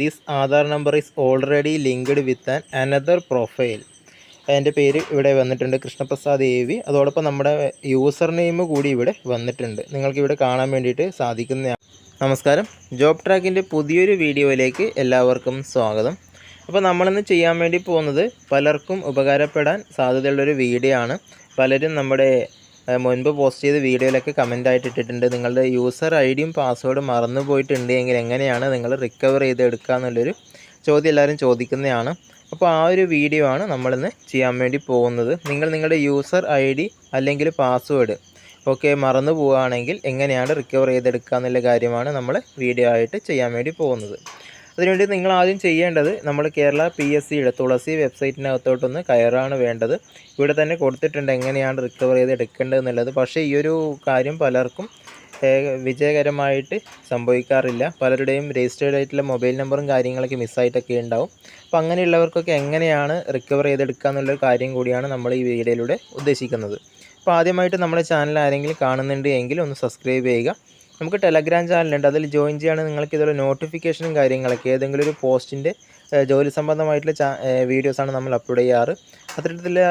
This Aadhaar number is already linked with an another profile എന്റെ പേര് ഇവിടെ വന്നിട്ടുണ്ട് കൃഷ്ണപ്രസാദ് എ വി അതോടൊപ്പം നമ്മുടെ യൂസർ നെയിം കൂടി ഇവിടെ വന്നിട്ടുണ്ട്. നിങ്ങൾക്ക് ഇവിടെ കാണാൻ വേണ്ടിയിട്ട് സാധിക്കുന്ന നമസ്കാരം. ജോബ് ട്രാക്കിന്റെ പുതിയൊരു വീഡിയോയിലേക്ക് എല്ലാവർക്കും സ്വാഗതം. അപ്പോൾ നമ്മളിന്ന് ചെയ്യാൻ വേണ്ടി പോകുന്നത് പലർക്കും ഉപകാരപ്പെടാൻ സാധ്യതയുള്ളൊരു വീഡിയോ ആണ്. പലരും നമ്മുടെ മുൻപ് പോസ്റ്റ് ചെയ്ത വീഡിയോയിലൊക്കെ കമന്റ് ആയിട്ട് ഇട്ടിട്ടുണ്ട്. നിങ്ങളുടെ യൂസർ ഐ ഡിയും പാസ്വേഡും മറന്നു പോയിട്ടുണ്ട് എങ്കിൽ എങ്ങനെയാണ് നിങ്ങൾ റിക്കവർ ചെയ്ത് എടുക്കുക എന്നുള്ളൊരു ചോദ്യം എല്ലാവരും ചോദിക്കുന്നതാണ്. അപ്പോൾ ആ ഒരു വീഡിയോ ആണ് നമ്മളിന്ന് ചെയ്യാൻ വേണ്ടി പോകുന്നത്. നിങ്ങൾ നിങ്ങളുടെ യൂസർ ഐ ഡി അല്ലെങ്കിൽ പാസ്വേഡ് ഒക്കെ മറന്നു പോവുകയാണെങ്കിൽ എങ്ങനെയാണ് റിക്കവർ ചെയ്തെടുക്കുക എന്നുള്ള കാര്യമാണ് നമ്മൾ വീഡിയോ ആയിട്ട് ചെയ്യാൻ വേണ്ടി പോകുന്നത്. അതിനുവേണ്ടി നിങ്ങൾ ആദ്യം ചെയ്യേണ്ടത് നമ്മൾ കേരള പി എസ് സിയുടെ തുളസി വെബ്സൈറ്റിനകത്തോട്ടൊന്ന് കയറാണ് വേണ്ടത്. ഇവിടെ തന്നെ കൊടുത്തിട്ടുണ്ട് എങ്ങനെയാണ് റിക്കവർ ചെയ്ത് എടുക്കേണ്ടത് എന്നുള്ളത് പക്ഷേ ഈ ഒരു കാര്യം പലർക്കും വിജയകരമായിട്ട് സംഭവിക്കാറില്ല. പലരുടെയും രജിസ്റ്റേർഡ് ആയിട്ടുള്ള മൊബൈൽ നമ്പറും കാര്യങ്ങളൊക്കെ മിസ്സായിട്ടൊക്കെ ഉണ്ടാവും. അപ്പോൾ അങ്ങനെയുള്ളവർക്കൊക്കെ എങ്ങനെയാണ് റിക്കവർ ചെയ്തെടുക്കുക എന്നുള്ളൊരു കാര്യം കൂടിയാണ് നമ്മൾ ഈ വീഡിയോയിലൂടെ ഉദ്ദേശിക്കുന്നത്. അപ്പോൾ ആദ്യമായിട്ട് നമ്മുടെ ചാനൽ ആരെങ്കിലും കാണുന്നുണ്ട് ഒന്ന് സബ്സ്ക്രൈബ് ചെയ്യുക. നമുക്ക് ടെലഗ്രാം ചാനലുണ്ട് അതിൽ ജോയിൻ ചെയ്യുകയാണെങ്കിൽ നിങ്ങൾക്ക് ഇതുപോലെ നോട്ടിഫിക്കേഷനും കാര്യങ്ങളൊക്കെ ഏതെങ്കിലും ഒരു പോസ്റ്റിന്റെ ജോലി സംബന്ധമായിട്ടുള്ള വീഡിയോസാണ് നമ്മൾ അപ്ലോഡ് ചെയ്യാറ്. അത്തരത്തിലുള്ള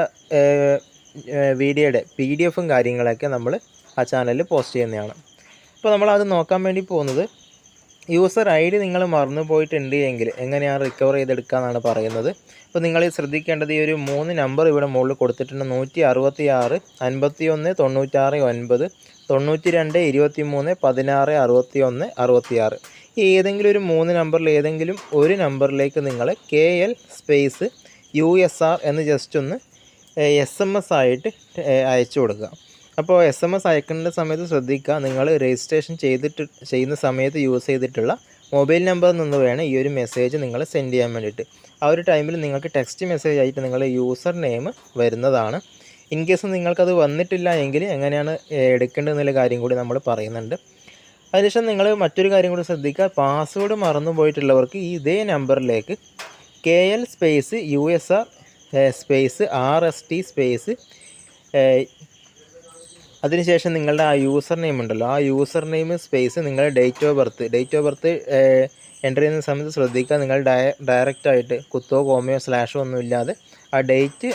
വീഡിയോയുടെ പി ഡി എഫും കാര്യങ്ങളൊക്കെ നമ്മൾ ആ ചാനലിൽ പോസ്റ്റ് ചെയ്യുന്നതാണ്. അപ്പോൾ നമ്മൾ അത് നോക്കാൻ വേണ്ടി പോകുന്നത് യൂസർ ഐ ഡി നിങ്ങൾ മറന്നു പോയിട്ടുണ്ട് എങ്കിൽ എങ്ങനെയാണ് റിക്കവർ ചെയ്തെടുക്കുക എന്നാണ് പറയുന്നത്. അപ്പോൾ നിങ്ങൾ ശ്രദ്ധിക്കേണ്ടത് ഈ ഒരു മൂന്ന് നമ്പർ ഇവിടെ മുകളിൽ കൊടുത്തിട്ടുണ്ട്. നൂറ്റി അറുപത്തി ആറ് അൻപത്തി ഒന്ന് തൊണ്ണൂറ്റാറ് ഒൻപത് തൊണ്ണൂറ്റി രണ്ട് ഇരുപത്തി മൂന്ന് പതിനാറ് അറുപത്തി ഒന്ന് അറുപത്തി ആറ് ഈ ഏതെങ്കിലും ഒരു മൂന്ന് നമ്പറിൽ ഏതെങ്കിലും ഒരു നമ്പറിലേക്ക് നിങ്ങൾ K L space U S R എന്ന് ജസ്റ്റ് ഒന്ന് എസ് എം എസ് ആയിട്ട് അയച്ചു കൊടുക്കുക. അപ്പോൾ എസ് എം എസ് അയക്കേണ്ട സമയത്ത് ശ്രദ്ധിക്കുക. നിങ്ങൾ രജിസ്ട്രേഷൻ ചെയ്തിട്ട് ചെയ്യുന്ന സമയത്ത് യൂസ് ചെയ്തിട്ടുള്ള മൊബൈൽ നമ്പറിൽ നിന്ന് വേണം ഈ ഒരു മെസ്സേജ് നിങ്ങൾ സെൻഡ് ചെയ്യാൻ വേണ്ടിയിട്ട്. ആ ഒരു ടൈമിൽ നിങ്ങൾക്ക് ടെക്സ്റ്റ് മെസ്സേജ് ആയിട്ട് നിങ്ങളുടെ യൂസർ നെയിം വരുന്നതാണ്. ഇൻ കേസ് നിങ്ങൾക്കത് വന്നിട്ടില്ല എങ്കിൽ എങ്ങനെയാണ് എടുക്കേണ്ടതെന്നുള്ള കാര്യം കൂടി നമ്മൾ പറയുന്നുണ്ട്. അതിനുശേഷം നിങ്ങൾ മറ്റൊരു കാര്യം കൂടി ശ്രദ്ധിക്കുക. പാസ്വേഡ് മറന്നു പോയിട്ടുള്ളവർക്ക് ഈ ഇതേ നമ്പറിലേക്ക് K L space U S R space R S T space അതിനുശേഷം നിങ്ങളുടെ ആ യൂസർ നെയിം ഉണ്ടല്ലോ. ആ യൂസർ നെയിം സ്പേസ് നിങ്ങളുടെ date of birth date of birth enter ചെയ്യുന്ന സമയത്ത് ശ്രദ്ധിക്കുക. നിങ്ങൾ ഡയ ഡയറക്റ്റായിട്ട് കുത്തോ കോമയോ സ്ലാഷോ ഒന്നും ഇല്ലാതെ ആ ഡേറ്റ്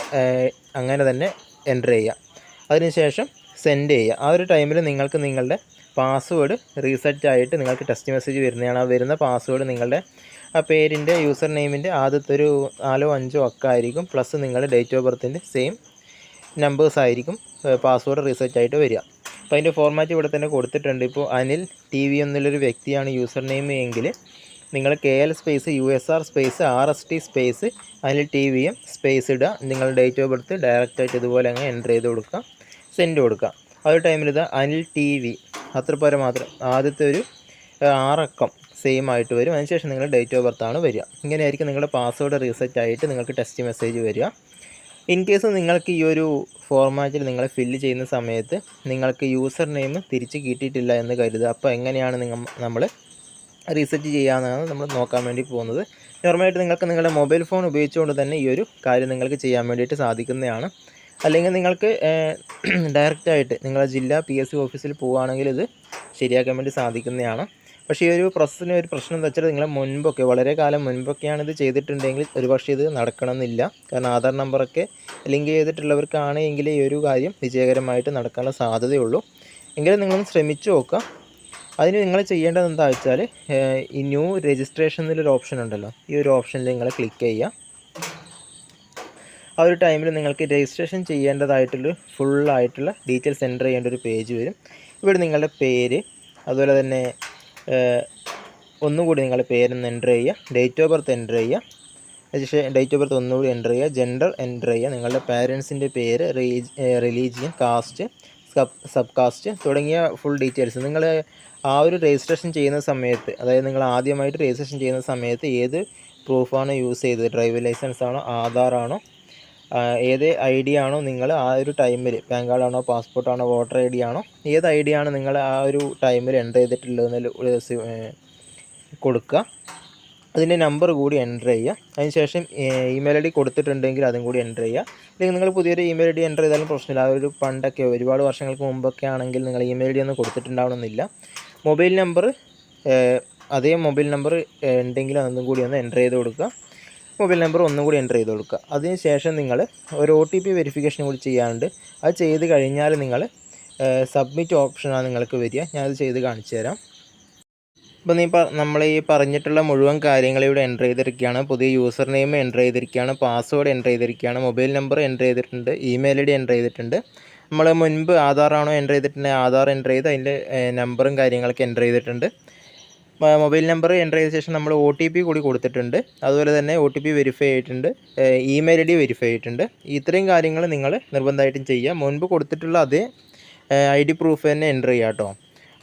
അങ്ങനെ തന്നെ എന്റർ ചെയ്യുക. അതിനുശേഷം സെൻഡ് ചെയ്യുക. ആ ഒരു ടൈമിൽ നിങ്ങൾക്ക് നിങ്ങളുടെ പാസ്വേഡ് റീസെറ്റ് ആയിട്ട് നിങ്ങൾക്ക് ടെക്സ്റ്റ് മെസ്സേജ് വരുന്നതാണ്. ആ വരുന്ന പാസ്വേഡ് നിങ്ങളുടെ ആ പേരിന്റെ യൂസർ നെയിമിന്റെ ആദ്യത്തെ ഒരു നാലോ അഞ്ചോ ഒക്കെ ആയിരിക്കും. പ്ലസ് നിങ്ങളുടെ ഡേറ്റ് ഓഫ് ബർത്തിന്റെ സെയിം നമ്പേഴ്സ് ആയിരിക്കും പാസ്വേഡ് റീസെറ്റ് ആയിട്ട് വരിക. അപ്പോൾ അതിന്റെ ഫോർമാറ്റ് ഇവിടെ തന്നെ കൊടുത്തിട്ടുണ്ട്. ഇപ്പോൾ അനിൽ ടി വി എന്നുള്ളൊരു വ്യക്തിയാണ് യൂസർ നെയിം എങ്കിൽ നിങ്ങൾ K L space U S R space R S T space Anil T V M space ഇടുക. നിങ്ങൾ ഡേറ്റ് ഓഫ് ബർത്ത് ഡയറക്റ്റ് ആയിട്ട് ഇതുപോലെ അങ്ങ് എന്റർ ചെയ്ത് കൊടുക്കുക. സെൻഡ് കൊടുക്കുക. ആ ഒരു ടൈമിൽ ഇത് അനിൽ ടി വി അത്ര പോലെ മാത്രം. ആദ്യത്തെ ഒരു ആറക്കം സെയിം ആയിട്ട് വരും. അതിനുശേഷം നിങ്ങളുടെ ഡേറ്റ് ഓഫ് ബർത്ത് ആണ് വരിക. ഇങ്ങനെയായിരിക്കും നിങ്ങളുടെ പാസ്വേഡ് റീസെറ്റ് ആയിട്ട് നിങ്ങൾക്ക് ടെക്സ്റ്റ് മെസ്സേജ് വരിക. ഇൻ കേസ് നിങ്ങൾക്ക് ഈ ഒരു ഫോർമാറ്റിൽ നിങ്ങൾ ഫില്ല് ചെയ്യുന്ന സമയത്ത് നിങ്ങൾക്ക് യൂസർ നെയിം തിരിച്ച് കിട്ടിയിട്ടില്ല എന്ന് കരുതുക. അപ്പോൾ എങ്ങനെയാണ് നിങ്ങൾ നമ്മൾ റീസെറ്റ് ചെയ്യാമെന്നാണ് നമ്മൾ നോക്കാൻ വേണ്ടി പോകുന്നത്. നോർമലായിട്ട് നിങ്ങൾക്ക് നിങ്ങളുടെ മൊബൈൽ ഫോൺ ഉപയോഗിച്ചുകൊണ്ട് തന്നെ ഈ ഒരു കാര്യം നിങ്ങൾക്ക് ചെയ്യാൻ വേണ്ടിയിട്ട് സാധിക്കുന്നതാണ്. അല്ലെങ്കിൽ നിങ്ങൾക്ക് ഡയറക്റ്റായിട്ട് നിങ്ങളുടെ ജില്ലാ പി എസ് സി ഓഫീസിൽ പോവുകയാണെങ്കിൽ ഇത് ശരിയാക്കാൻ വേണ്ടി സാധിക്കുന്നതാണ്. പക്ഷേ ഈ ഒരു പ്രോസസ്സിന് ഒരു പ്രശ്നം എന്താ വെച്ചാൽ നിങ്ങൾ മുൻപൊക്കെ വളരെ കാലം മുൻപൊക്കെയാണ് ഇത് ചെയ്തിട്ടുണ്ടെങ്കിൽ ഒരുപക്ഷെ ഇത് നടക്കണമെന്നില്ല. കാരണം ആധാർ നമ്പറൊക്കെ ലിങ്ക് ചെയ്തിട്ടുള്ളവർക്കാണ് എങ്കിൽ ഈ ഒരു കാര്യം വിജയകരമായിട്ട് നടക്കാനുള്ള സാധ്യതയുള്ളൂ. എങ്കിലും നിങ്ങളൊന്ന് ശ്രമിച്ചു നോക്കുക. അതിന് നിങ്ങൾ ചെയ്യേണ്ടത് എന്താ വെച്ചാൽ ഈ ന്യൂ രജിസ്ട്രേഷൻ എന്നൊരു ഓപ്ഷൻ ഉണ്ടല്ലോ. ഈ ഒരു ഓപ്ഷനിൽ നിങ്ങൾ ക്ലിക്ക് ചെയ്യുക. ആ ഒരു ടൈമിൽ നിങ്ങൾക്ക് രജിസ്ട്രേഷൻ ചെയ്യേണ്ടതായിട്ടുള്ള ഫുള്ളായിട്ടുള്ള ഡീറ്റെയിൽസ് എന്റർ ചെയ്യേണ്ട ഒരു പേജ് വരും. ഇവിടെ നിങ്ങളുടെ പേര് അതുപോലെ തന്നെ ഒന്നുകൂടി നിങ്ങളുടെ പേരൊന്ന് എന്റർ ചെയ്യുക. ഡേറ്റ് ഓഫ് ബർത്ത് എന്റർ ചെയ്യുക. രജിസ്ട്രേഷൻ ഡേറ്റ് ഓഫ് ബർത്ത് ഒന്നുകൂടി എന്റർ ചെയ്യുക. ജെൻഡർ എന്റർ ചെയ്യുക. നിങ്ങളുടെ പാരൻസിന്റെ പേര് religion caste sub sub caste തുടങ്ങിയ ഫുൾ ഡീറ്റെയിൽസ് നിങ്ങൾ ആ ഒരു രജിസ്ട്രേഷൻ ചെയ്യുന്ന സമയത്ത് അതായത് നിങ്ങൾ ആദ്യമായിട്ട് രജിസ്ട്രേഷൻ ചെയ്യുന്ന സമയത്ത് ഏത് പ്രൂഫാണ് യൂസ് ചെയ്തത്? ഡ്രൈവിംഗ് ലൈസൻസ് ആണോ ആധാർ ആണോ? ഏത് ഐ ഡി ആണോ നിങ്ങൾ ആ ഒരു ടൈമിൽ പാൻ കാർഡാണോ പാസ്പോർട്ടാണോ വോട്ടർ ഐ ഡി ആണോ ഏത് ഐ ഡി ആണ് നിങ്ങൾ ആ ഒരു ടൈമിൽ എന്റർ ചെയ്തിട്ടുള്ളതെന്ന് കൊടുക്കുക. അതിന്റെ നമ്പർ കൂടി എന്റർ ചെയ്യുക. അതിനുശേഷം ഇമെയിൽ ഐ ഡി കൊടുത്തിട്ടുണ്ടെങ്കിൽ അതും കൂടി എന്റർ ചെയ്യുക. അല്ലെങ്കിൽ നിങ്ങൾ പുതിയൊരു ഇമെയിൽ ഐ ഡി എന്റർ ചെയ്താലും പ്രശ്നമില്ല. ആ ഒരു പണ്ടൊക്കെ ഒരുപാട് വർഷങ്ങൾക്ക് മുമ്പൊക്കെ ആണെങ്കിൽ നിങ്ങൾ ഇമെയിൽ ഐ ഡി ഒന്നും കൊടുത്തിട്ടുണ്ടാവണമെന്നില്ല. മൊബൈൽ നമ്പർ അതേ മൊബൈൽ നമ്പർ ഉണ്ടെങ്കിൽ അതൊന്നും കൂടി ഒന്ന് എന്റർ ചെയ്ത് കൊടുക്കുക. മൊബൈൽ നമ്പർ ഒന്നും കൂടി എന്റർ ചെയ്ത് കൊടുക്കുക. അതിനുശേഷം നിങ്ങൾ ഒരു ഒ ടി പി വെരിഫിക്കേഷൻ കൂടി ചെയ്യാറുണ്ട് അത് ചെയ്ത് കഴിഞ്ഞാൽ നിങ്ങൾ സബ്മിറ്റ് ഓപ്ഷനാണ് നിങ്ങൾക്ക് വരിക. ഞാനത് ചെയ്ത് കാണിച്ചു തരാം. അപ്പോൾ നീ നമ്മൾ ഈ പറഞ്ഞിട്ടുള്ള മുഴുവൻ കാര്യങ്ങൾ ഇവിടെ എന്റർ ചെയ്തിരിക്കുകയാണ്. പുതിയ യൂസർ നെയിം എന്റർ ചെയ്തിരിക്കുകയാണ്. പാസ്വേഡ് എന്റർ ചെയ്തിരിക്കുകയാണ്. മൊബൈൽ നമ്പർ എന്റർ ചെയ്തിട്ടുണ്ട്. ഇമെയിൽ ഐ ഡി എന്റർ ചെയ്തിട്ടുണ്ട്. നമ്മൾ മുൻപ് ആധാറാണോ എന്റർ ചെയ്തിട്ടുണ്ടെങ്കിൽ ആധാർ എന്റർ ചെയ്ത് അതിന്റെ നമ്പറും കാര്യങ്ങളൊക്കെ എന്റർ ചെയ്തിട്ടുണ്ട്. മൊബൈൽ നമ്പർ എന്റർ ചെയ്ത ശേഷം നമ്മൾ ഒ ടി പി കൂടി കൊടുത്തിട്ടുണ്ട്. അതുപോലെ തന്നെ ഒ ടി പി വെരിഫൈ ആയിട്ടുണ്ട് ഇമെയിൽ ഐ ഡി വെരിഫൈ ആയിട്ടുണ്ട് ഇത്രയും കാര്യങ്ങൾ നിങ്ങൾ നിർബന്ധമായിട്ടും ചെയ്യുക. മുൻപ് കൊടുത്തിട്ടുള്ള അതേ ഐ ഡി പ്രൂഫ് തന്നെ എന്റർ ചെയ്യുക കേട്ടോ.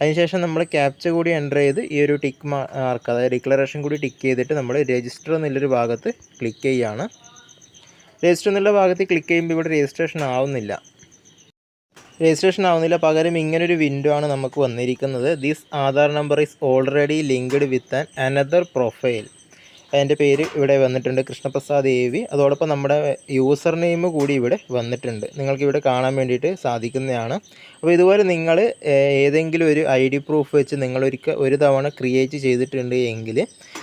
അതിനുശേഷം നമ്മൾ ക്യാപ്ച കൂടി എന്റർ ചെയ്ത് ഈ ഒരു ടിക്ക് മാർക്ക് അതായത് ഡിക്ലറേഷൻ കൂടി ടിക്ക് ചെയ്തിട്ട് നമ്മൾ രജിസ്റ്റർ എന്നുള്ളൊരു ഭാഗത്ത് ക്ലിക്ക് ചെയ്യുകയാണ്. രജിസ്റ്റർ എന്നുള്ള ഭാഗത്ത് ക്ലിക്ക് ചെയ്യുമ്പോൾ ഇവിടെ രജിസ്ട്രേഷൻ ആവുന്നില്ല. രജിസ്ട്രേഷൻ ആവുന്നില്ല. പകരം ഇങ്ങനൊരു വിൻഡോ ആണ് നമുക്ക് വന്നിരിക്കുന്നത്. This Aadhaar number is already linked with an another profile അതിന്റെ പേര് ഇവിടെ വന്നിട്ടുണ്ട്. കൃഷ്ണപ്രസാദ് എ വി അതോടൊപ്പം നമ്മുടെ യൂസർ നെയിം കൂടി ഇവിടെ വന്നിട്ടുണ്ട്. നിങ്ങൾക്ക് ഇവിടെ കാണാൻ വേണ്ടിയിട്ട് സാധിക്കുന്നതാണ്. അപ്പോൾ ഇതുപോലെ നിങ്ങൾ ഏതെങ്കിലും ഒരു ഐ ഡി പ്രൂഫ് വെച്ച് നിങ്ങൾ ഒരിക്കൽ ഒരു തവണ ക്രിയേറ്റ് ചെയ്തിട്ടുണ്ട് എങ്കിൽ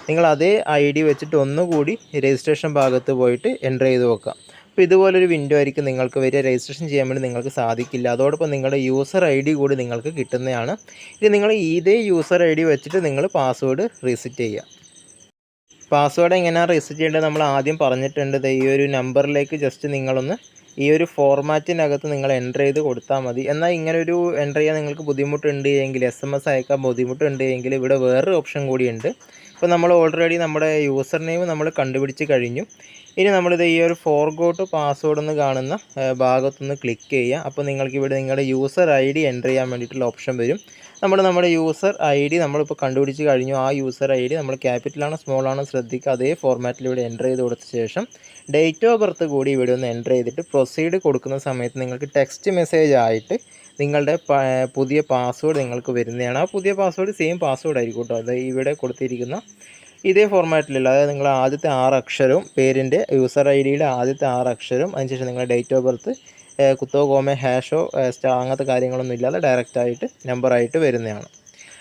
നിങ്ങൾ അതേ ഐ ഡി വെച്ചിട്ട് ഒന്നുകൂടി രജിസ്ട്രേഷൻ ഭാഗത്ത് പോയിട്ട് എന്റർ ചെയ്ത് വെക്കാം. അപ്പോൾ ഇതുപോലൊരു വിൻഡോ ആയിരിക്കും നിങ്ങൾക്ക് വരിക. രജിസ്ട്രേഷൻ ചെയ്യാൻ വേണ്ടി നിങ്ങൾക്ക് സാധിക്കില്ല. അതോടൊപ്പം നിങ്ങളുടെ യൂസർ ഐ ഡി കൂടി നിങ്ങൾക്ക് കിട്ടുന്നതാണ്. ഇനി നിങ്ങൾ ഇതേ യൂസർ ഐ ഡി വെച്ചിട്ട് നിങ്ങൾ പാസ്വേഡ് റീസെറ്റ് ചെയ്യുക. പാസ്വേഡ് എങ്ങനെയാണ് റീസെറ്റ് ചെയ്യേണ്ടത്? നമ്മൾ ആദ്യം പറഞ്ഞിട്ടുണ്ട് ഈ ഒരു നമ്പറിലേക്ക് ജസ്റ്റ് നിങ്ങളൊന്ന് ഈ ഒരു ഫോർമാറ്റിനകത്ത് നിങ്ങൾ എന്റർ ചെയ്ത് കൊടുത്താൽ മതി. എന്നാൽ ഇങ്ങനൊരു എന്റർ ചെയ്യാൻ നിങ്ങൾക്ക് ബുദ്ധിമുട്ടുണ്ട് എങ്കിൽ എസ് എം എസ് അയക്കാൻ ബുദ്ധിമുട്ടുണ്ട് എങ്കിൽ ഇവിടെ വേറൊരു ഓപ്ഷൻ കൂടിയുണ്ട് ഇപ്പോൾ നമ്മൾ ഓൾറെഡി നമ്മുടെ യൂസർ നെയിം നമ്മൾ കണ്ടുപിടിച്ച് കഴിഞ്ഞു. ഇനി നമ്മളിത് ഈ ഒരു ഫോർഗോട്ട് പാസ്വേഡ് എന്ന് കാണുന്ന ഭാഗത്തുനിന്ന് ഭാഗത്തൊന്ന് ക്ലിക്ക് ചെയ്യുക. അപ്പോൾ നിങ്ങൾക്ക് ഇവിടെ നിങ്ങളുടെ യൂസർ ഐ ഡി എന്റർ ചെയ്യാൻ വേണ്ടിയിട്ടുള്ള ഓപ്ഷൻ വരും. നമ്മൾ നമ്മുടെ യൂസർ ഐ ഡി നമ്മളിപ്പോൾ കണ്ടുപിടിച്ച് കഴിഞ്ഞു. ആ യൂസർ ഐ ഡി നമ്മൾ ക്യാപിറ്റലാണോ സ്മോൾ ശ്രദ്ധിക്കുക. അതേ ഫോർമാറ്റിലൂടെ എന്റർ ചെയ്ത് കൊടുത്ത ശേഷം ഡേറ്റ് ഓഫ് ബർത്ത് കൂടി ഇവിടെ ഒന്ന് എന്റർ ചെയ്തിട്ട് പ്രൊസീഡ് കൊടുക്കുന്ന സമയത്ത് നിങ്ങൾക്ക് ടെക്സ്റ്റ് മെസ്സേജ് ആയിട്ട് നിങ്ങളുടെ പുതിയ പാസ്വേഡ് നിങ്ങൾക്ക് വരുന്നതാണ്. ആ പുതിയ പാസ്വേഡ് സെയിം പാസ്വേഡ് ആയിരിക്കും കേട്ടോ. അത് ഇവിടെ കൊടുത്തിരിക്കുന്ന ഇതേ ഫോർമാറ്റിലുള്ള അതായത് നിങ്ങൾ ആദ്യത്തെ ആറ് അക്ഷരവും പേരിന്റെ യൂസർ ഐ ഡിയുടെ ആദ്യത്തെ ആറ് അക്ഷരവും അതിനുശേഷം നിങ്ങളുടെ ഡേറ്റ് ഓഫ് ബർത്ത് കുത്തോ കോമ ഹാഷോ സ്റ്റാ അങ്ങനത്തെ കാര്യങ്ങളൊന്നും ഇല്ലാതെ ഡയറക്റ്റായിട്ട് നമ്പറായിട്ട് വരുന്നതാണ്.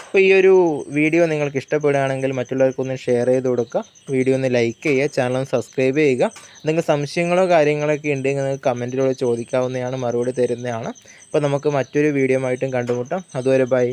അപ്പോൾ ഈ ഒരു വീഡിയോ നിങ്ങൾക്ക് ഇഷ്ടപ്പെടുകയാണെങ്കിൽ മറ്റുള്ളവർക്കൊന്ന് ഷെയർ ചെയ്ത് കൊടുക്കുക. വീഡിയോ ഒന്ന് ലൈക്ക് ചെയ്യുക ചാനൽ ഒന്ന് സബ്സ്ക്രൈബ് ചെയ്യുക. എന്തെങ്കിലും സംശയങ്ങളോ കാര്യങ്ങളൊക്കെ ഉണ്ടെങ്കിൽ നിങ്ങൾക്ക് കമന്റിലൂടെ ചോദിക്കാവുന്നതാണ് മറുപടി തരുന്നതാണ്. അപ്പോൾ നമുക്ക് മറ്റൊരു വീഡിയോ ആയിട്ടും കണ്ടുമുട്ടാം. അതുവരെ ബൈ